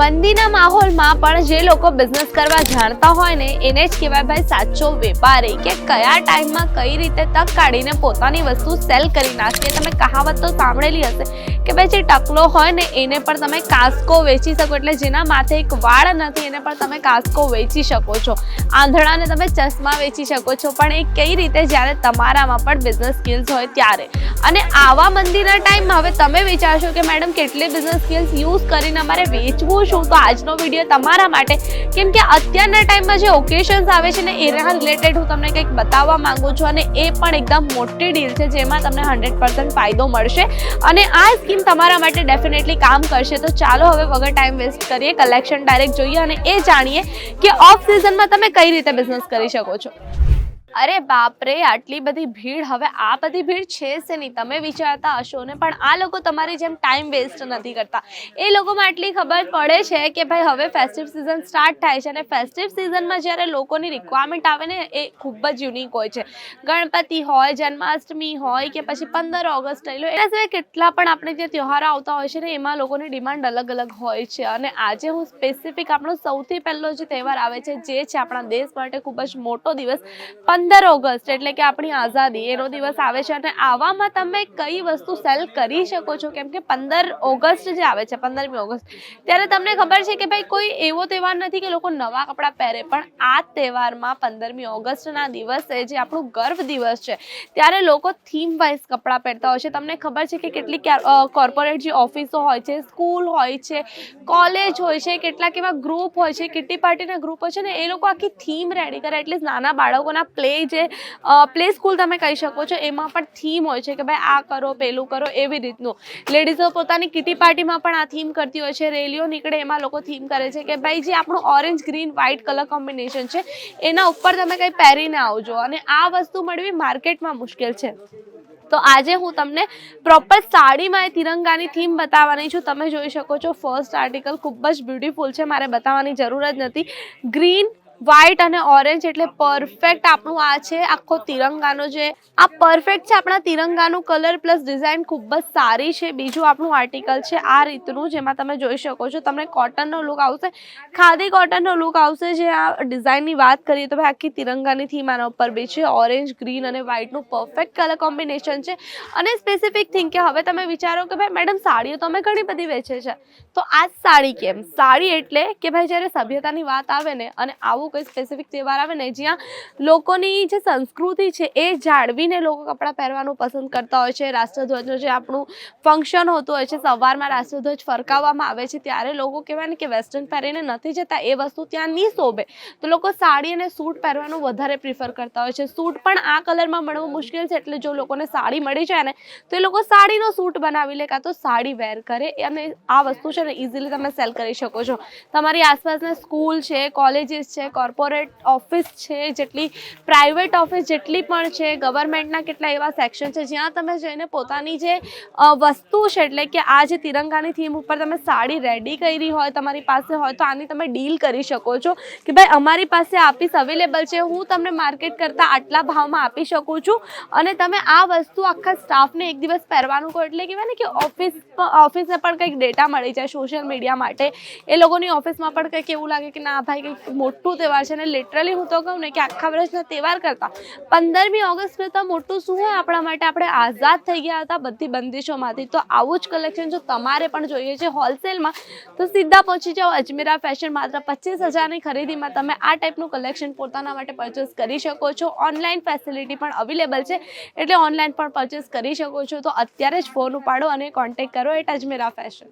મંદીના માહોલમાં પણ જે લોકો બિઝનેસ કરવા જાણતા હોય ને, એને જ કહેવાય ભાઈ સાચો વેપારી કે કયા ટાઈમમાં કઈ રીતે તક કાઢીને પોતાની વસ્તુ સેલ કરી નાખીએ. તમે કહાવત તો સાંભળેલી હશે કે ભાઈ જે ટકલો હોય ને, એને પણ તમે કાસ્કો વેચી શકો. એટલે જેના માથે એક વાળ નથી, એને પણ તમે કાસ્કો વેચી શકો છો. આંધળાને તમે ચશ્મા વેચી શકો છો. પણ એ કઈ રીતે? જ્યારે તમારામાં પણ બિઝનેસ સ્કિલ્સ હોય ત્યારે. અને આવા મંદીના ટાઈમમાં હવે તમે વિચારશો કે મેડમ, કેટલી બિઝનેસ સ્કિલ્સ યુઝ કરીને અમારે વેચવું શું તો આજનો વીડિયો તમારા માટે, કેમ કે અત્યારના ટાઈમમાં જે ઓકેશન્સ આવે છે ને, એના રિલેટેડ હું તમને કંઈક બતાવવા માંગુ છું અને એ પણ એકદમ મોટી ડીલ છે જેમાં તમને હંડ્રેડ ફાયદો મળશે. અને આ સ્કીમ તમારા માટે ડેફિનેટલી કામ કરશે. તો ચાલો હવે વગર ટાઈમ વેસ્ટ કરીએ કલેક્શન ડાયરેક્ટ જોઈએ અને એ જાણીએ કે ઓફ સિઝનમાં તમે કઈ રીતે બિઝનેસ કરી શકો છો. અરે બાપરે, આટલી બધી ભીડ. હવે આ બધી ભીડ છે છે નહીં. તમે વિચારતા હશો ને. પણ આ લોકો તમારી જેમ ટાઈમ વેસ્ટ નથી કરતા. એ લોકોમાં આટલી ખબર પડે છે કે ભાઈ, હવે ફેસ્ટિવ સિઝન સ્ટાર્ટ થાય છે અને ફેસ્ટિવ સિઝનમાં જ્યારે લોકોની રિક્વાયરમેન્ટ આવે ને, એ ખૂબ જ યુનિક હોય છે. ગણપતિ હોય, જન્માષ્ટમી હોય કે પછી પંદર ઓગસ્ટ લઈ લો, એના સિવાય કેટલા પણ આપણે જે તહેવારો આવતા હોય છે ને, એમાં લોકોની ડિમાન્ડ અલગ અલગ હોય છે. અને આજે હું સ્પેસિફિક આપણો સૌથી પહેલો જે તહેવાર આવે છે, જે છે આપણા દેશ માટે ખૂબ જ મોટો દિવસ, પંદર ઓગસ્ટ, એટલે કે આપણી આઝાદી, એનો દિવસ આવે છે અને આવામાં તમે કઈ વસ્તુ સેલ કરી શકો છો? કેમ કે પંદર ઓગસ્ટ જે આવે છે, પંદરમી ઓગસ્ટ, ત્યારે તમને ખબર છે કે ભાઈ કોઈ એવો તહેવાર નથી કે લોકો નવા કપડાં પહેરે, પણ આ તહેવારમાં પંદરમી ઓગસ્ટના દિવસે જે આપણું ગર્વ દિવસ છે, ત્યારે લોકો થીમ વાઇઝ કપડાં પહેરતા હોય છે. તમને ખબર છે કે કેટલીક કોર્પોરેટ જે ઓફિસો હોય છે સ્કૂલ હોય છે કોલેજ હોય છે, કેટલાક એવા ગ્રુપ હોય છે કિટ્ટી પાર્ટીના ગ્રુપ હોય છે ને, એ લોકો આખી થીમ રેડી કરે, એટલે નાના બાળકોના પ્લે જે પ્લે સ્કૂલ તમે કહી શકો છો, એમાં પણ થીમ હોય છે કે ભાઈ આ કરો, પેલું કરો, એવી રીતનું. લેડીઝો પોતાની કિટી પાર્ટીમાં પણ આ થીમ કરતી હોય છે, રેલીઓ નીકળે, એમાં લોકો થીમ કરે છે કે ભાઈ જે આપણું orange green white colour combination છે, એના ઉપર તમે કંઈ પહેરીને આવજો. અને આ વસ્તુ મળવી માર્કેટમાં મુશ્કેલ છે. તો આજે હું તમને પ્રોપર સાડીમાં એ તિરંગાની થીમ બતાવવાની છું. તમે જોઈ શકો છો ફર્સ્ટ આર્ટિકલ ખૂબ જ બ્યુટીફુલ છે. મારે બતાવવાની જરૂર જ નથી. ગ્રીન વ્હાઇટ અને ઓરેન્જ એટલે પરફેક્ટ આપણું આ છે, આખો તિરંગાનો જે, આ પરફેક્ટ છે આપણા તિરંગાનું કલર પ્લસ ડિઝાઇન ખૂબ જ સારી છે. બીજું આપણું આર્ટિકલ છે, આ રીતનું જેમાં તમે જોઈ શકો છો. તમને કોટનનો લુક આવશે. ખાદી કોટનનો લુક આવશે જે આ ડિઝાઇનની વાત કરીએ તો ભાઈ આખી તિરંગાની થીમ આના ઉપર બી છે. ઓરેન્જ ગ્રીન અને વ્હાઇટનું પરફેક્ટ કલર કોમ્બિનેશન છે. અને સ્પેસિફિક થિંગ કે હવે તમે વિચારો કે ભાઈ મેડમ સાડીઓ તો અમે ઘણી બધી વેચે છે. તો આ સાડી કેમ? સાડી એટલે કે ભાઈ જ્યારે સભ્યતાની વાત આવે ને અને આવું કોઈ સ્પેસિફિક તહેવાર આવે ને જ્યાં લોકોની જે સંસ્કૃતિ છે એ જાળવીને લોકો કપડાં પહેરવાનું પસંદ કરતા હોય છે. રાષ્ટ્રધ્વજનું જે આપણું ફંક્શન હોતું હોય છે, સવારમાં રાષ્ટ્રધ્વજ ફરકાવવામાં આવે છે, ત્યારે લોકો કહેવાય ને કે વેસ્ટર્ન પહેરીને નથી જતા, એ વસ્તુ ત્યાં નહીં શોભે. તો લોકો સાડી અને સૂટ પહેરવાનું વધારે પ્રિફર કરતા હોય છે. સૂટ પણ આ કલરમાં મળવું મુશ્કેલ છે, એટલે જો લોકોને સાડી મળી જાય ને, તો એ લોકો સાડીનો સૂટ બનાવી લે, કાં તો સાડી વેર કરે. અને આ વસ્તુ છે ને ઇઝીલી તમે સેલ કરી શકો છો. તમારી આસપાસના સ્કૂલ છે કોલેજીસ છે કોર્પોરેટ ઓફિસ છે, જેટલી પ્રાઇવેટ ઓફિસ જેટલી પણ છે, ગવર્મેન્ટના કેટલા એવા સેક્શન છે, જ્યાં તમે જઈને પોતાની જે વસ્તુ છે, એટલે કે આ જે તિરંગાની થીમ ઉપર તમે સાડી રેડી કરી હોય, તમારી પાસે હોય, તો આની તમે ડીલ કરી શકો છો કે ભાઈ અમારી પાસે આ પીસ અવેલેબલ છે, હું તમને માર્કેટ કરતાં આટલા ભાવમાં આપી શકું છું અને તમે આ વસ્તુ આખા સ્ટાફને એક દિવસ પહેરવાનું કહો, એટલે કહેવાય ને કે ઓફિસ ઓફિસને પણ કંઈક ડેટા મળી જાય સોશિયલ મીડિયા માટે. એ લોકોની ઓફિસમાં પણ કંઈક એવું લાગે કે ના ભાઈ કંઈક મોટું તહેવાર છે અને લિટરલી હું તો કહું ને કે આખા વર્ષના તહેવાર કરતાં પંદરમી ઓગસ્ટ કરતાં મોટું શું હોય આપણા માટે આપણે આઝાદ થઈ ગયા હતા બધી બંદિશોમાંથી. તો આવું જ કલેક્શન જો તમારે પણ જોઈએ છે હોલસેલમાં તો સીધા પહોંચી જાઓ. અજમેરા ફેશન માત્ર પચીસ હજારની ખરીદીમાં તમે આ ટાઈપનું કલેક્શન પોતાના માટે પરચેસ કરી શકો છો. ઓનલાઈન ફેસિલિટી પણ અવેલેબલ છે, એટલે ઓનલાઈન પણ પરચેસ કરી શકો છો. તો અત્યારે જ ફોન ઉપાડો અને કોન્ટેક્ટ કરો એટ અજમેરા ફેશન